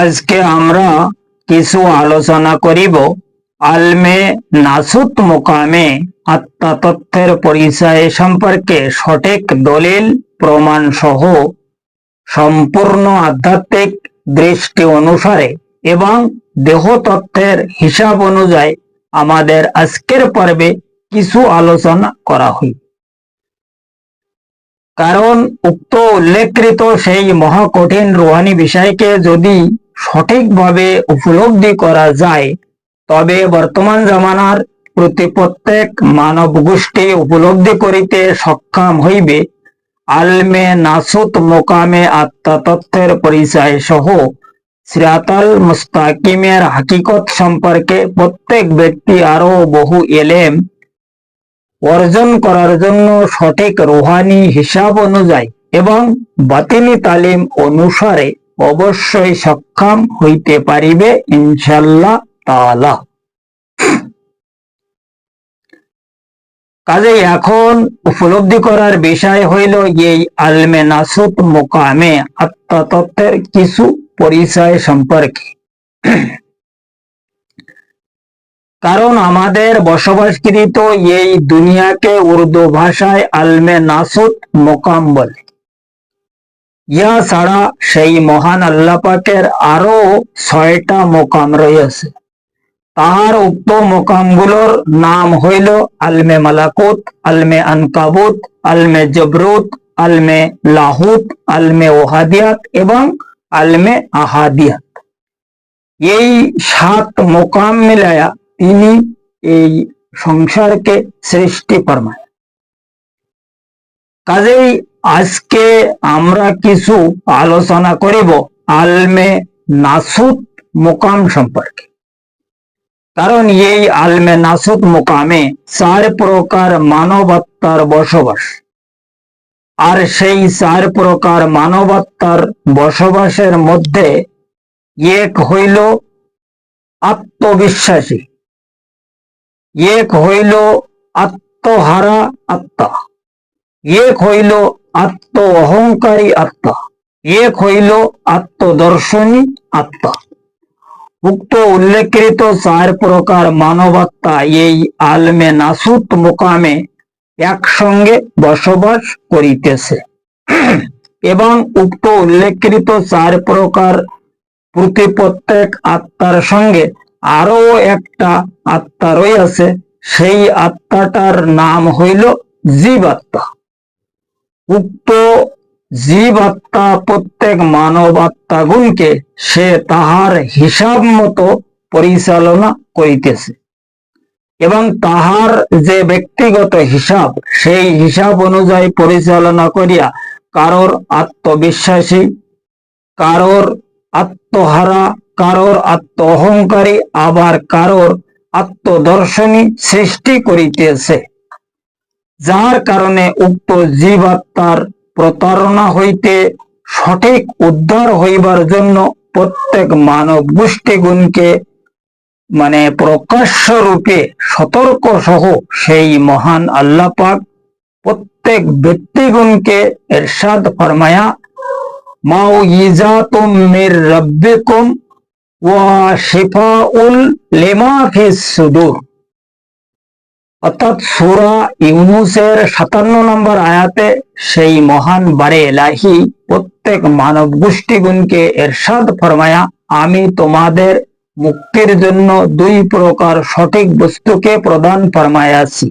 আজকে আমরা কিছু আলোচনা করিব। আলমে নাসুত মোকামে আত্মাতত্ত্বের পরিচয় সম্পর্কে সঠিক দলিল, প্রমাণ সহ সম্পূর্ণ আধ্যাত্মিক দৃষ্টি অনুসারে এবং দেহতত্ত্বের হিসাব অনুযায়ী আমাদের আজকের পর্বে কিছু আলোচনা করা হইবে। কারণ উক্ত উল্লেখকৃত সেই মহাকঠিন রুহানি বিষয়কে যদি সঠিকভাবে উপলব্ধি করা যায়, তবে বর্তমান জামানার প্রতি প্রত্যেক মানব গোষ্ঠী উপলব্ধি করিতে সক্ষম হইবে। আলমে নাসুত মোকামে আত্মাতত্ত্বের পরিচয় সহ সিরাতাল মুস্তাকিমের হাকিকত সম্পর্কে প্রত্যেক ব্যক্তি আরও বহু এলেম অর্জন করার জন্য সঠিক রুহানি হিসাব অনুযায়ী এবং বাতিনি তালিম অনুসারে অবশ্যই সক্ষম হইতে পারিবে ইনশাল্লাহ তাআলা। কাজে এখন উপলব্ধি করার বিষয় হইল এই আলমে নাসুত মোকামে আত্মতত্ত্বের কিছু পরিচয় সম্পর্কে। কারণ আমাদের বসবাসকৃত এই দুনিয়াকে উর্দু ভাষায় আলমে নাসুত মোকাম বলে। ইয়া ছাড়া সেই মহান আল্লাহ পাকের আরও ছয়টা মোকাম রয়েছে। তাহার উক্ত মোকামগুলোর নাম হইল আলমে মালাকুত, আলমে আনকাবুত, আলমে জবরুত, আলমে লাহুত, আলমে ওহাদিয়াত এবং আলমে আহাদিয়াত। এই সাত মোকাম মিলায়া তিনি এই সংসারকে সৃষ্টি ফরমায়। কাজেই আজকে আমরা কিছু আলোচনা করিব আলমে নাসুত মোকাম সম্পর্কে। কারণ এই আলমে নাসুত মোকামে চার প্রকার মানবাত্মার বসবাস। আর সেই চার প্রকার মানবাত্মার বসবাসের মধ্যে এক হইল আত্মবিশ্বাসী, এক হইল আত্মহারা আত্মা। এক হইল আত্ম অহংকারী আত্মা এক হইল আত্মদর্শনী আত্মা। উক্ত উল্লেখকৃত চার প্রকার মানবাত্মা এই আলমে নাসুত মোকামে একসঙ্গে বসবাস করিতেছে। এবং উক্ত উল্লেখকৃত চার প্রকার প্রতি প্রত্যেক আত্মার সঙ্গে আরও একটা আত্মা রয়েছে, সেই আত্মাটার নাম হইল জীব আত্মা উক্ত জীব আত্মা প্রত্যেক মানব আত্মা গুণকে সে তাহার হিসাব মতো পরিচালনা করিতেছে। এবং তাহার যে ব্যক্তিগত হিসাব, সেই হিসাব অনুযায়ী পরিচালনা করিয়া কারোর আত্মবিশ্বাসী, কারোর আত্মহারা, কারোর আত্ম অহংকারী আবার কারোর আত্মদর্শনী সৃষ্টি করিতেছে। যার কারণে উক্ত জীবাত্মার প্রতারণা হইতে সঠিক উদ্ধার হইবার জন্য প্রত্যেক মানব গোষ্ঠীগুণকে মানে প্রকাশ্য রূপে সতর্ক সহ সেই মহান আল্লাহ পাক প্রত্যেক ব্যক্তিগুণকে এরশাদ ফরমায়া মাও ইজাতুম মির রাব্বিকুম ওয়া শিফাউল লিমা ফিস সুদূর। অর্থাৎ সুরা ইউনুসের সাতান্ন নম্বর আয়াতে সেই মহান বারে এলাহি প্রত্যেক মানব গোষ্ঠীগুণকে এরশাদ ফরমায়া, আমি তোমাদের মুক্তির জন্য দুই প্রকার সঠিক বস্তুকে প্রদান ফরমায়াছি।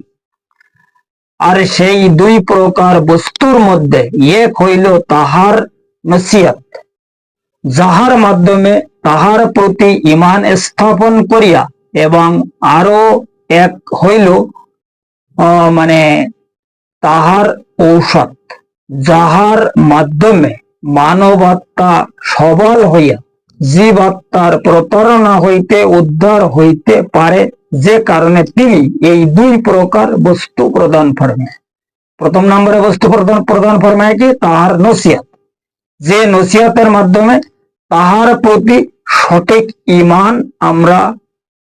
আর সেই দুই প্রকার বস্তুর মধ্যে এক হইল তাহার নসিহত, যাহার মাধ্যমে তাহার প্রতি ইমান স্থাপন করিয়া, এবং আরও এক হইল মানে তাহার ঔষধ, যাহার মাধ্যমে মানবাত্মা সবল হইয়া জীবাত্মার প্রতারণা হইতে, উদ্ধার হইতে পারে, যে কারণে তিনি এই দুই প্রকার বস্তু প্রদান ফরমায়। প্রথম নম্বরে বস্তু প্রদান প্রদান ফরমায় কি? তাহার নসিহত। যে নসিহতের মাধ্যমে তাহার প্রতি সঠিক ইমান আমরা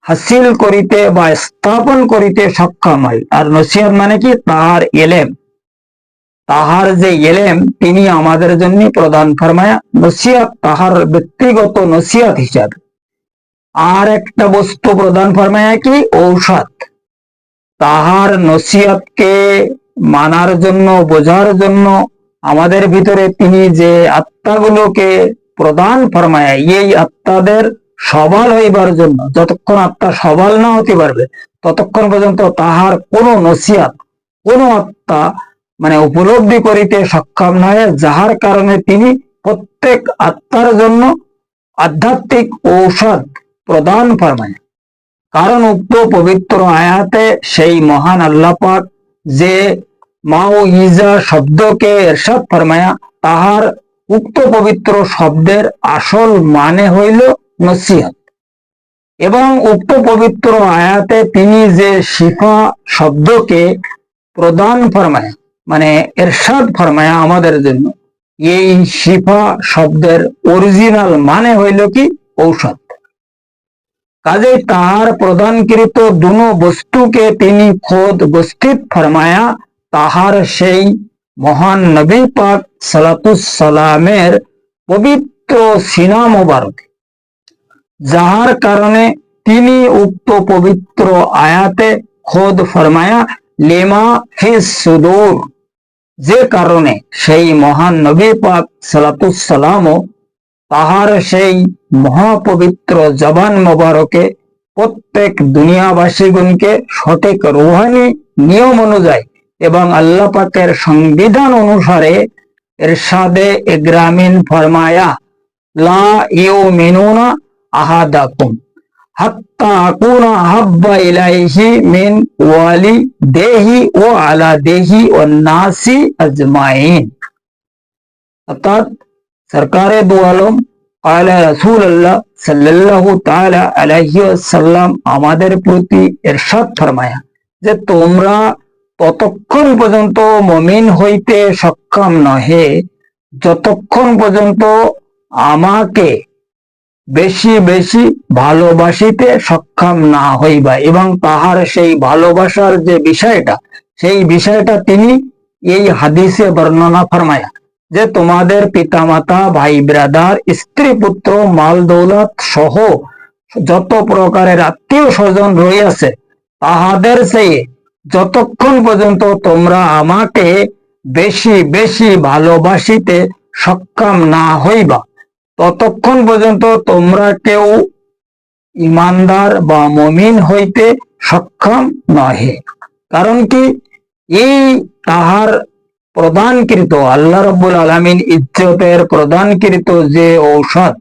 হাসিল করিতে বা স্থাপন করিতে সক্ষম হয়। আর নসিহত মানে কি? তাহার এলেম। তাহার যে এলেম, তিনি আমাদের জন্য প্রদান ফরমায়া নসিয়াত তাহার ব্যক্তিগত নসিয়াত হিসাবে। আর একটা বস্তু প্রদান ফরমায়া কি? ঔষধ। তাহার নসিয়াতকে মানার জন্য, বোঝার জন্য আমাদের ভিতরে তিনি যে আত্মাগুলোকে প্রদান ফরমায়, এই আত্মাদের সবল হইবার জন্য, যতক্ষণ আত্মা সবল না হতে পারবে, ততক্ষণ পর্যন্ত তাহার কোনো নসিয়াত কোনো আত্মা মানে উপলব্ধি করিতে সক্ষম নয় যাহার কারণে তিনি প্রত্যেক আত্মার জন্য আধ্যাত্মিক ঔষধ প্রদান ফরমায়। কারণ উক্ত পবিত্র আয়াতে সেই মহান আল্লাহ পাক যে মাও ইজা শব্দকে এরশাদ ফরমায়া, তাহার উক্ত পবিত্র শব্দের আসল মানে হইল নসিহত। এবং উক্ত পবিত্র আয়াতে তিনি যে শিফা শব্দকে প্রদান ফরমায়া মানে এরশাদ ফরমায়া আমাদের জন্য, এই শিফা শব্দের অরিজিনাল মানে হইল কি? ঔষধ। কাজে তাহার প্রদানকৃত দুনো বস্তুকে তিনি খোদ উপস্থিত ফরমায়া, তাহার সেই মহান নবী পাক সালাতুসালামের পবিত্র সিনা মোবারক। যাহার কারণে তিনি উক্ত পবিত্র আয়াতে খোদ ফরমায়া, লেমা ফিস সুদূর যে কারণে সেই মহান নবী পাক সালাতুসালামও তাহার সেই মহাপবিত্র জবান মোবারকে প্রত্যেক দুনিয়াবাসীগণকে সঠিক রুহানি নিয়ম অনুযায়ী এবং আল্লাহ পাকের সংবিধান অনুসারে এরশাদে ইগ্রামিন ফরমায়া, লা ইউ মিনুনা আহাদাকুম। হাত্তা আকুনা হাব্বা ইলাইহি মিন ওয়ালি দেহি ও আলা দেহি ও নাসি আজমাইন। অর্থাৎ সরকারে দু আলম আলা রাসূলুল্লাহ সাল্লাল্লাহু তাআলা আলাইহি ওয়াসাল্লাম আমাদের প্রতি ইরশাদ ফরমায়া যে তোমরা ততক্ষণ পর্যন্ত মমিন হইতে সক্ষম নহে, যতক্ষণ পর্যন্ত আমাকে বেশি বেশি ভালোবাসিতে সক্ষম না হইবা এবং তাহার সেই ভালোবাসার যে বিষয়টা, সেই বিষয়টা তিনি এই হাদিসে বর্ণনা ফরমায়া যে তোমাদের পিতামাতা, ভাই ব্রাদার, স্ত্রী পুত্র, মাল দৌলত সহ যত প্রকারের আত্মীয় স্বজন রইয়াছে তাহাদের সেই যতক্ষণ পর্যন্ত তোমরা আমাকে বেশি বেশি ভালোবাসিতে সক্ষম না হইবা ততক্ষণ পর্যন্ত তোমরা কেউ ইমানদার বা মমিন হইতে সক্ষম নহে। কারণ কি? এই তাহার প্রদানকৃত, আল্লাহ রব্বুল আলমিন ইজ্জতের প্রদানকৃত যে ঔষধ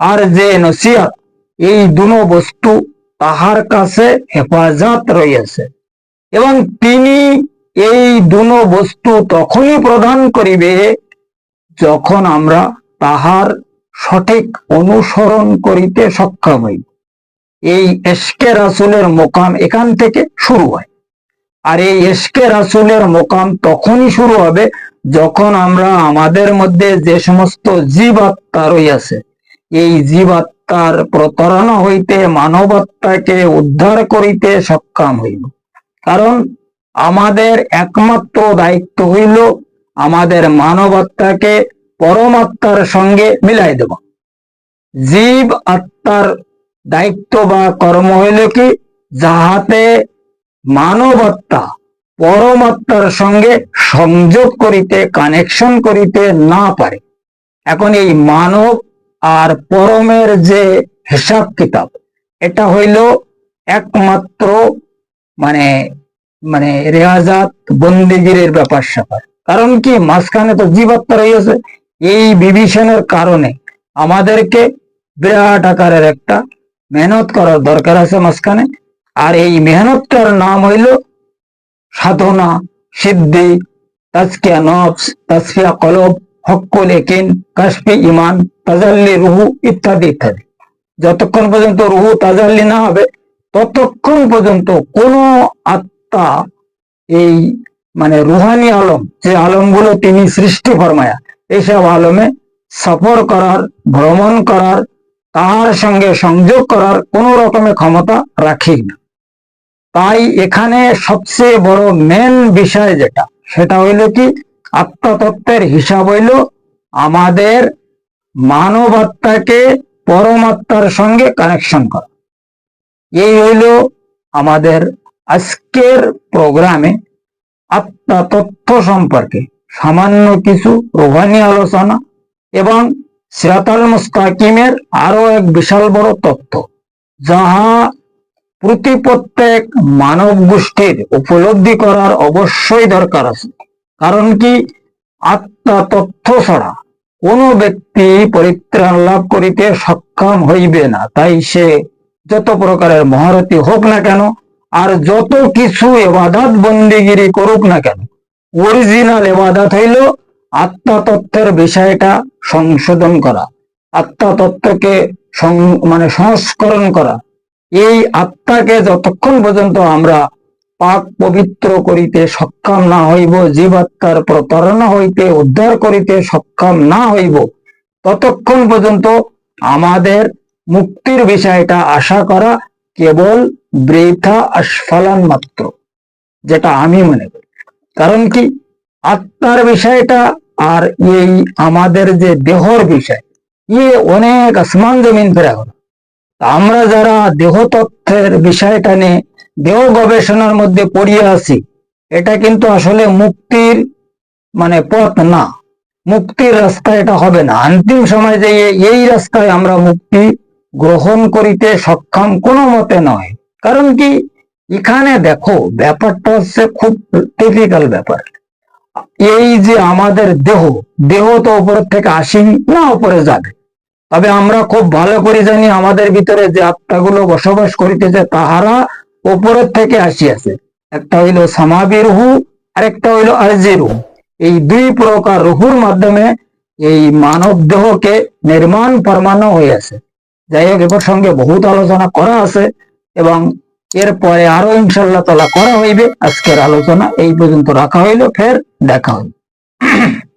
আর যে নসিহত, এই দুনো বস্তু তাহার কাছে হেফাজত রয়েছে। এবং তিনি এই দুনো বস্তু তখনই প্রদান করিবে যখন আমরা তাহার সঠিক অনুসরণ করিতে সক্ষম হই। এই এসকে রাসুলের মোকাম এখান থেকে শুরু হয়। আর এই এসকে রাসুলের মোকাম তখনই শুরু হবে যখন আমরা আমাদের মধ্যে যে সমস্ত জীবাত্মা রইয়াছে, এই জীবাত্মার প্রতারণা হইতে মানবাত্মাকে উদ্ধার করিতে সক্ষম হইব। কারণ আমাদের একমাত্র দায়িত্ব হইল আমাদের মানবাত্মাকে পরমাত্মার সঙ্গে মিলাই দেব। জীব আত্মার দায়িত্ব বা কর্ম হইল কি? যাহাতে মানবাত্মা পরমাত্মার সঙ্গে সংযোগ করিতে কানেকশন করিতে না পারে। এখন এই মানব আর পরমের যে হিসাব কিতাব, এটা হইল একমাত্র মানে মানে রেহাজাত বন্দিগিরের ব্যাপার স্যাপার কারণ কি? মাঝখানে তো জীবাত্মা রয়েছে এই বিভীষণের কারণে আমাদেরকে বিরাট আকারের একটা মেহনত করার দরকার আছে মাঝখানে। আর এই মেহনতটার নাম হইল সাধনা, সিদ্ধি, তাজকিয়া নফস তাসফিয়া কলব হকুল একিন কাশফি ইমান তাজাল্লি রুহু ইত্যাদি ইত্যাদি। যতক্ষণ পর্যন্ত রুহু তাজাল্লি না হবে, ততক্ষণ পর্যন্ত কোন আত্মা এই মানে রুহানি আলম, যে আলমগুলো তিনি সৃষ্টি ফরমায়া এইসব আলমে সফর করার, ভ্রমণ করার, তাহার সঙ্গে সংযোগ করার কোন রকমের ক্ষমতা রাখি না। তাই এখানে সবচেয়ে বড় মেন বিষয় যেটা, সেটা হইল কি, আত্মতত্ত্বের হিসাব হইল আমাদের মানব আত্মাকে পরমাত্মার সঙ্গে কানেকশন করা। এই হইল আমাদের আজকের প্রোগ্রামে আত্মা তথ্য সম্পর্কে। সামান্য কিছু রোহানি আলোচনা এবং সিরাতাল মুস্তাকিমের আরও এক বিশাল বড় তত্ত্ব, যাহা প্রতি প্রত্যেক মানব গোষ্ঠীর উপলব্ধি করার অবশ্যই দরকার আছে। কারণ কি? আত্মা তথ্য ছাড়া কোনো ব্যক্তি পরিত্রাণ লাভ করিতে সক্ষম হইবে না। তাই সে যত প্রকারের মহারথী হোক না কেন, আর যত কিছু এবাদাত বন্দিগিরি করুক না কেন অরিজিনাল এবাদাত হইল আত্মা তত্ত্বের বিষয়টা সংশোধন করা আত্মা তত্ত্বকে সং- মানে সংস্করণ করা। এই আত্মাকে যতক্ষণ পর্যন্ত আমরা পাক পবিত্র করিতে সক্ষম না হইব, জীবাত্মার প্রতারণা হইতে উদ্ধার করিতে সক্ষম না হইব, ততক্ষণ পর্যন্ত আমাদের মুক্তির বিষয়টা আশা করা কেবল বৃথা আস্ফালান মাত্র, যেটা আমি মনে করি। কারণ কি? আত্মার বিষয়টা আর এই আমাদের যে দেহর বিষয় ইয়ে অনেক আসমান জমিন ফেরা হলো আমরা যারা দেহ তত্ত্বের বিষয়টা নিয়ে দেহ গবেষণার মধ্যে পড়িয়ে আছি, এটা কিন্তু আসলে মুক্তির মানে পথ না। মুক্তির রাস্তা এটা হবে না। অন্তিম সময় যে এই রাস্তায় আমরা মুক্তি গ্রহণ করিতে সক্ষম কোনো মতে নয়। কারণ কি? এখানে দেখো, ব্যাপারটা হচ্ছে খুব টিপিক্যাল ব্যাপার। এই যে আমাদের দেহ দেহ তো উপরের থেকে আসেনি, না উপরে যাবে। তবে আমরা খুব ভালো করে জানি আমাদের ভিতরে যে আত্মাগুলো বসবাস করিতেছে, তাহারা উপরের থেকে আসিয়াছে। একটা হইল সামাবি রুহু, আরেকটা হইল আরজি রুহু। এই দুই প্রকার রুহুর মাধ্যমে এই মানব দেহকে নির্মাণ ফরমানো হইয়াছে। যাই হোক এবার সঙ্গে বহুত আলোচনা করা আছে এবং এরপরে আরও ইনশাল্লাহ তালা করা হইবে। আজকের আলোচনা এই পর্যন্ত রাখা হইল। ফের দেখা হইবে।